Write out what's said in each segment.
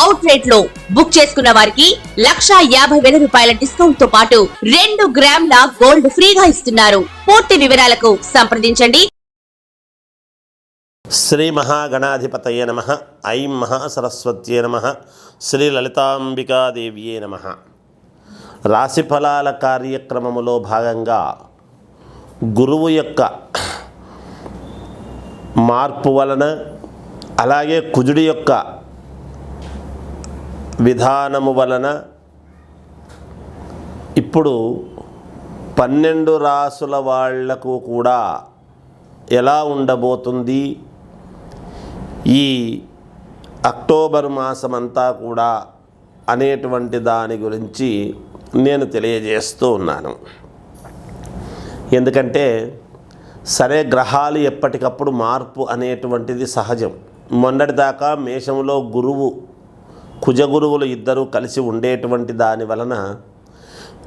Out రేట్లో book చేసుకున్న వారికి లక్షా యాభై వేల రూపాయల డిస్కౌంట్తో పాటు రెండు గ్రాముల గోల్డ్ ఫ్రీగా ఇస్తున్నారు. పూర్తి వివరాలకు సంప్రదించండి. శ్రీ మహాగణాధిపతయ నమ. ఐం మహాసరస్వత్యే నమ. శ్రీ లలితాంబికాదేవ్యే నమ. రాశిఫలాల కార్యక్రమములో భాగంగా గురువు యొక్క మార్పు వలన అలాగే కుజుడి యొక్క విధానము వలన ఇప్పుడు పన్నెండు రాసుల వాళ్ళకు కూడా ఎలా ఉండబోతుంది? ఈ అక్టోబర్ మాసమంతా కూడా అనేటువంటి దాని గురించి నేను తెలియజేస్తూ ఉన్నాను. ఎందుకంటే సరే గ్రహాలు ఎప్పటికప్పుడు మార్పు అనేటువంటిది సహజం. మొన్నటిదాకా మేషంలో గురువు కుజగురువులు ఇద్దరూ కలిసి ఉండేటువంటి దాని వలన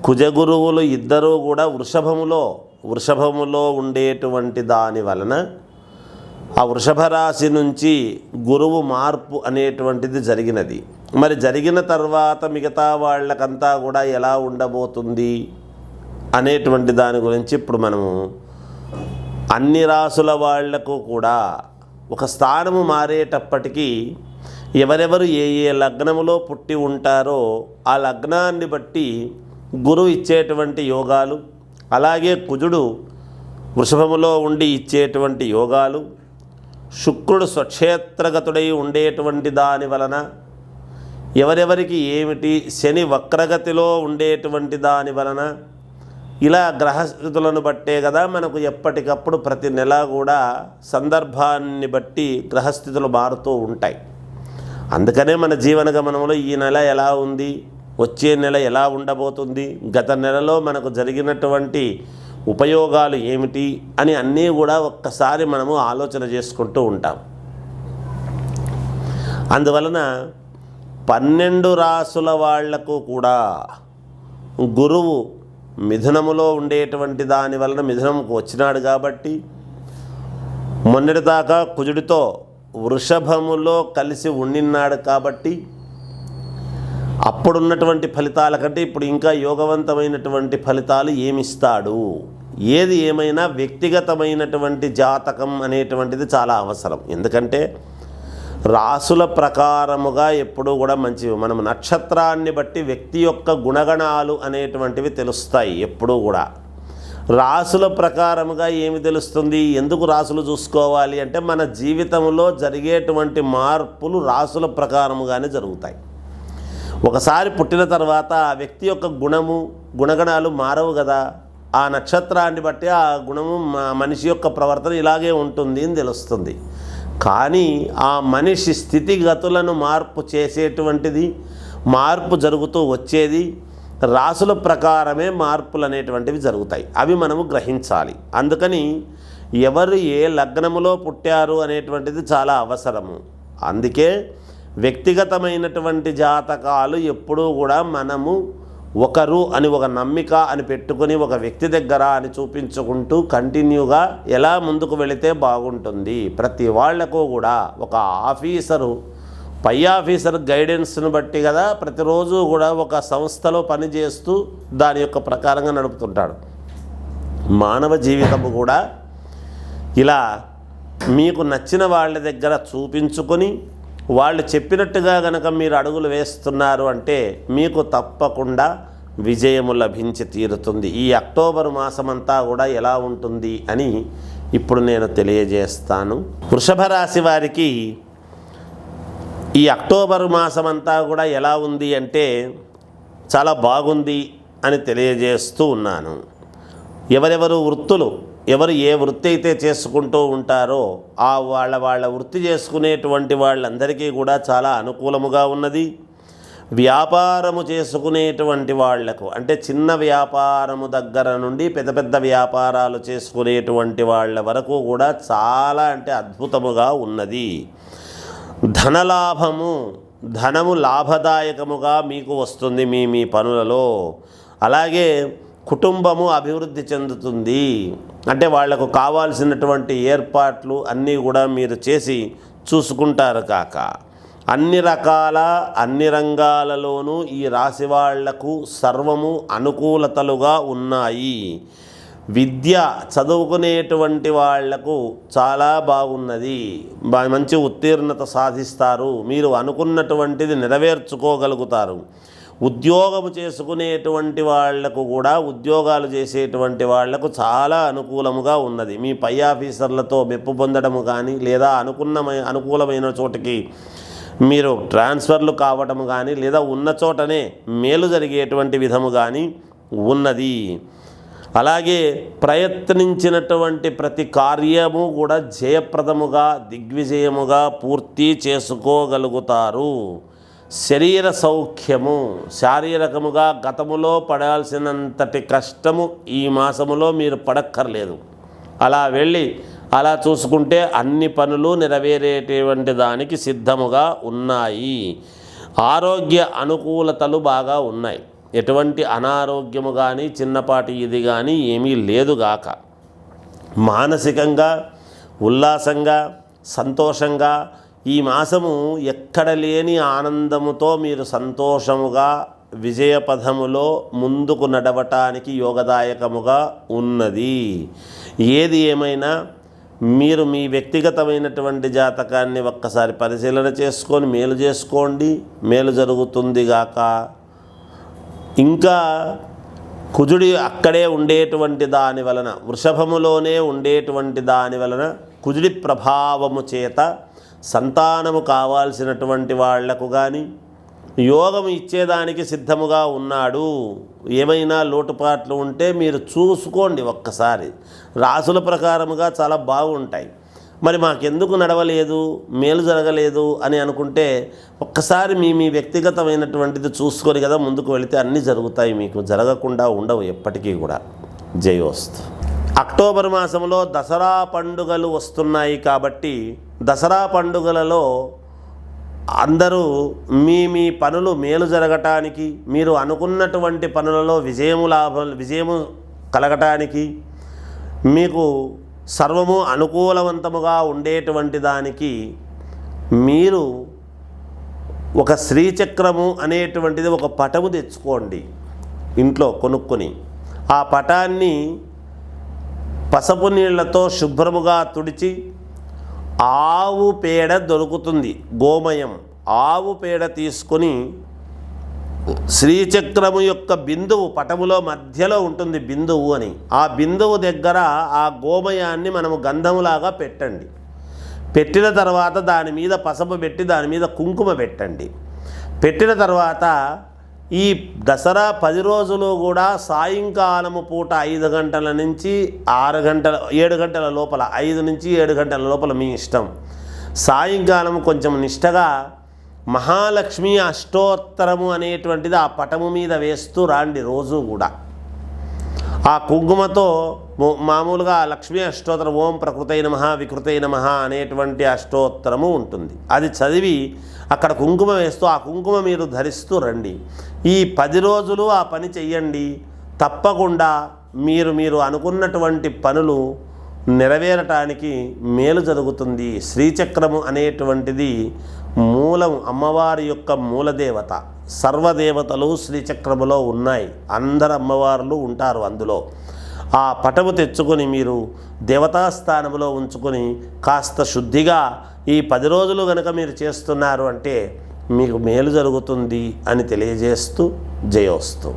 కుజగురువులు ఇద్దరూ కూడా వృషభములో వృషభములో ఉండేటువంటి దాని వలన ఆ వృషభ రాశి నుంచి గురువు మార్పు అనేటువంటిది జరిగినది. మరి జరిగిన తర్వాత మిగతా వాళ్ళకంతా కూడా ఎలా ఉండబోతుంది అనేటువంటి దాని గురించి ఇప్పుడు మనము అన్ని రాసుల వాళ్ళకు కూడా ఒక స్థానము మారేటప్పటికీ ఎవరెవరు ఏ ఏ లగ్నములో పుట్టి ఉంటారో ఆ లగ్నాన్ని బట్టి గురువు ఇచ్చేటువంటి యోగాలు అలాగే కుజుడు వృషభములో ఉండి ఇచ్చేటువంటి యోగాలు శుక్రుడు స్వక్షేత్రగతుడై ఉండేటువంటి దాని వలన ఎవరెవరికి ఏమిటి శని వక్రగతిలో ఉండేటువంటి దాని వలన ఇలా గ్రహస్థితులను బట్టే కదా మనకు ఎప్పటికప్పుడు ప్రతి నెల కూడా సందర్భాన్ని బట్టి గ్రహస్థితులు మారుతూ ఉంటాయి. అందుకనే మన జీవన గమనంలో ఈ నెల ఎలా ఉంది? వచ్చే నెల ఎలా ఉండబోతుంది? గత నెలలో మనకు జరిగినటువంటి ఉపయోగాలు ఏమిటి? అని అన్నీ కూడా ఒక్కసారి మనము ఆలోచన చేసుకుంటూ ఉంటాం. అందువలన పన్నెండు రాసుల వాళ్ళకు కూడా గురువు మిథునములో ఉండేటువంటి దాని వలన మిథునంకు వచ్చినాడు కాబట్టి మొన్నటిదాకా కుజుడితో వృషభములో కలిసి ఉండినాడు కాబట్టి అప్పుడున్నటువంటి ఫలితాల కంటే ఇప్పుడు ఇంకా యోగవంతమైనటువంటి ఫలితాలు ఏమిస్తాడు? ఏది ఏమైనా వ్యక్తిగతమైనటువంటి జాతకం అనేటువంటిది చాలా అవసరం. ఎందుకంటే రాసుల ప్రకారముగా ఎప్పుడూ కూడా మంచివి. మనం నక్షత్రాన్ని బట్టి వ్యక్తి యొక్క గుణగణాలు అనేటువంటివి తెలుస్తాయి ఎప్పుడూ కూడా. రాసుల ప్రకారముగా ఏమి తెలుస్తుంది? ఎందుకు రాసులు చూసుకోవాలి? అంటే మన జీవితంలో జరిగేటువంటి మార్పులు రాసుల ప్రకారముగానే జరుగుతాయి. ఒకసారి పుట్టిన తర్వాత ఆ వ్యక్తి యొక్క గుణము గుణగణాలు మారవు కదా? ఆ నక్షత్రాన్ని బట్టి ఆ గుణము మనిషి యొక్క ప్రవర్తన ఇలాగే ఉంటుంది అని తెలుస్తుంది. కానీ ఆ మనిషి స్థితిగతులను మార్పు చేసేటువంటిది మార్పు జరుగుతూ వచ్చేది రాసుల ప్రకారమే మార్పులు అనేటువంటివి జరుగుతాయి. అవి మనము గ్రహించాలి. అందుకని ఎవరు ఏ లగ్నములో పుట్టారు అనేటువంటిది చాలా అవసరము. అందుకే వ్యక్తిగతమైనటువంటి జాతకాలు ఎప్పుడూ కూడా మనము ఒకరు అని ఒక నమ్మిక అని పెట్టుకొని ఒక వ్యక్తి దగ్గర అని చూపించుకుంటూ కంటిన్యూగా ఎలా ముందుకు వెళితే బాగుంటుంది. ప్రతి వాళ్ళకు కూడా ఒక ఆఫీసరు పై ఆఫీసర్ గైడెన్స్ను బట్టి కదా ప్రతిరోజు కూడా ఒక సంస్థలో పనిచేస్తూ దాని యొక్క ప్రకారంగా నడుపుతుంటాడు. మానవ జీవితము కూడా ఇలా మీకు నచ్చిన వాళ్ళ దగ్గర చూపించుకొని వాళ్ళు చెప్పినట్టుగా గనక మీరు అడుగులు వేస్తున్నారు అంటే మీకు తప్పకుండా విజయము లభించి తీరుతుంది. ఈ అక్టోబర్ మాసమంతా కూడా ఎలా ఉంటుంది అని ఇప్పుడు నేను తెలియజేస్తాను. వృషభ రాశి వారికి ఈ అక్టోబర్ మాసమంతా కూడా ఎలా ఉంది అంటే చాలా బాగుంది అని తెలియజేస్తూ ఉన్నాను. ఎవరెవరు వృత్తులు ఎవరు ఏ వృత్తి అయితే చేసుకుంటూ ఉంటారో ఆ వాళ్ళ వాళ్ళ వృత్తి చేసుకునేటువంటి వాళ్ళందరికీ కూడా చాలా అనుకూలముగా ఉన్నది. వ్యాపారము చేసుకునేటువంటి వాళ్ళకు అంటే చిన్న వ్యాపారము దగ్గర నుండి పెద్ద పెద్ద వ్యాపారాలు చేసుకునేటువంటి వాళ్ళ వరకు కూడా చాలా అంటే అద్భుతముగా ఉన్నది. ధనలాభము ధనము లాభదాయకముగా మీకు వస్తుంది మీ మీ పనులలో. అలాగే కుటుంబము అభివృద్ధి చెందుతుంది. అంటే వాళ్ళకు కావాల్సినటువంటి ఏర్పాట్లు అన్నీ కూడా మీరు చేసి చూసుకుంటారు కాక. అన్ని రకాల అన్ని రంగాలలోనూ ఈ రాశి వాళ్ళకు సర్వము అనుకూలతలుగా ఉన్నాయి. విద్య చదువుకునేటువంటి వాళ్ళకు చాలా బాగున్నది. మంచి ఉత్తీర్ణత సాధిస్తారు. మీరు అనుకున్నటువంటిది నెరవేర్చుకోగలుగుతారు. ఉద్యోగము చేసుకునేటువంటి వాళ్ళకు కూడా ఉద్యోగాలు చేసేటువంటి వాళ్ళకు చాలా అనుకూలముగా ఉన్నది. మీ పై ఆఫీసర్లతో మెప్పు పొందడము కానీ లేదా అనుకున్నమైన అనుకూలమైన చోటికి మీరు ట్రాన్స్ఫర్లు కావటము కానీ లేదా ఉన్న చోటనే మేలు జరిగేటువంటి విధము కానీ ఉన్నది. అలాగే ప్రయత్నించినటువంటి ప్రతి కార్యము కూడా జయప్రదముగా దిగ్విజయముగా పూర్తి చేసుకోగలుగుతారు. శరీర సౌఖ్యము శారీరకముగా గతములో పడాల్సినంతటి కష్టము ఈ మాసములో మీరు పడక్కర్లేదు. అలా వెళ్ళి అలా చూసుకుంటే అన్ని పనులు నెరవేరేటువంటి దానికి సిద్ధముగా ఉన్నాయి. ఆరోగ్య అనుకూలతలు బాగా ఉన్నాయి. ఎటువంటి అనారోగ్యము కానీ చిన్నపాటి ఇది కానీ ఏమీ లేదుగాక మానసికంగా ఉల్లాసంగా సంతోషంగా ఈ మాసము ఎక్కడ లేని ఆనందముతో మీరు సంతోషముగా విజయపథములో ముందుకు నడవటానికి యోగదాయకముగా ఉన్నది. ఏది ఏమైనా మీరు మీ వ్యక్తిగతమైనటువంటి జాతకాన్ని ఒక్కసారి పరిశీలన చేసుకొని మేలు చేసుకోండి. మేలు జరుగుతుంది గాక. ఇంకా కుజుడి అక్కడే ఉండేటువంటి దాని వలన వృషభములోనే ఉండేటువంటి దాని వలన కుజుడి ప్రభావము చేత సంతానము కావాల్సినటువంటి వాళ్ళకు కానీ యోగం ఇచ్చేదానికి సిద్ధముగా ఉన్నాడు. ఏమైనా లోటుపాట్లు ఉంటే మీరు చూసుకోండి ఒక్కసారి. రాసుల ప్రకారముగా చాలా బాగుంటాయి. మరి మాకెందుకు నడవలేదు మేలు జరగలేదు అని అనుకుంటే ఒక్కసారి మీ మీ వ్యక్తిగతమైనటువంటిది చూసుకొని కదా ముందుకు వెళితే అన్నీ జరుగుతాయి మీకు. జరగకుండా ఉండవు ఎప్పటికీ కూడా. జయోస్తు. అక్టోబర్ మాసంలో దసరా పండుగలు వస్తున్నాయి కాబట్టి దసరా పండుగలలో అందరూ మీ మీ పనులు మేలు జరగటానికి మీరు అనుకున్నటువంటి పనులలో విజయము లాభం విజయము కలగటానికి మీకు సర్వము అనుకూలవంతముగా ఉండేటువంటి దానికి మీరు ఒక శ్రీచక్రము అనేటువంటిది ఒక పటము తెచ్చుకోండి ఇంట్లో కొనుక్కొని. ఆ పటాన్ని పసుపు నీళ్ళతో శుభ్రముగా తుడిచి ఆవు పేడ దొరుకుతుంది. గోమయం ఆవు పేడ తీసుకొని శ్రీచక్రము యొక్క బిందువు పటములో మధ్యలో ఉంటుంది బిందువు అని. ఆ బిందువు దగ్గర ఆ గోమయాన్ని మనము గంధములాగా పెట్టండి. పెట్టిన తర్వాత దాని మీద పసుపు పెట్టి దాని మీద కుంకుమ పెట్టండి. పెట్టిన తర్వాత ఈ దసరా పది రోజులు కూడా సాయంకాలము పూట ఐదు గంటల నుంచి ఆరు గంటల ఏడు గంటల లోపల ఐదు నుంచి ఏడు గంటల లోపల మీ ఇష్టం. సాయంకాలం కొంచెం నిష్టగా మహాలక్ష్మి అష్టోత్తరము అనేటువంటిది ఆ పటము మీద వేస్తూ రాండి రోజు కూడా. ఆ కుంకుమతో మామూలుగా లక్ష్మీ అష్టోత్తరం ఓం ప్రకృతై నమ వికృతై నమ అనేటువంటి అష్టోత్తరము ఉంటుంది. అది చదివి అక్కడ కుంకుమ వేస్తూ ఆ కుంకుమ మీరు ధరిస్తూ రండి. ఈ పది రోజులు ఆ పని చెయ్యండి. తప్పకుండా మీరు మీరు అనుకున్నటువంటి పనులు నెరవేరటానికి మేలు జరుగుతుంది. శ్రీచక్రము అనేటువంటిది మూలం అమ్మవారి యొక్క మూలదేవత. సర్వదేవతలు శ్రీచక్రములో ఉన్నాయి. అందరు అమ్మవార్లు ఉంటారు అందులో. ఆ పటము తెచ్చుకొని మీరు దేవతాస్థానంలో ఉంచుకొని కాస్త శుద్ధిగా ఈ పది రోజులు కనుక మీరు చేస్తున్నారు అంటే మీకు మేలు జరుగుతుంది అని తెలియజేస్తూ జయోస్తు.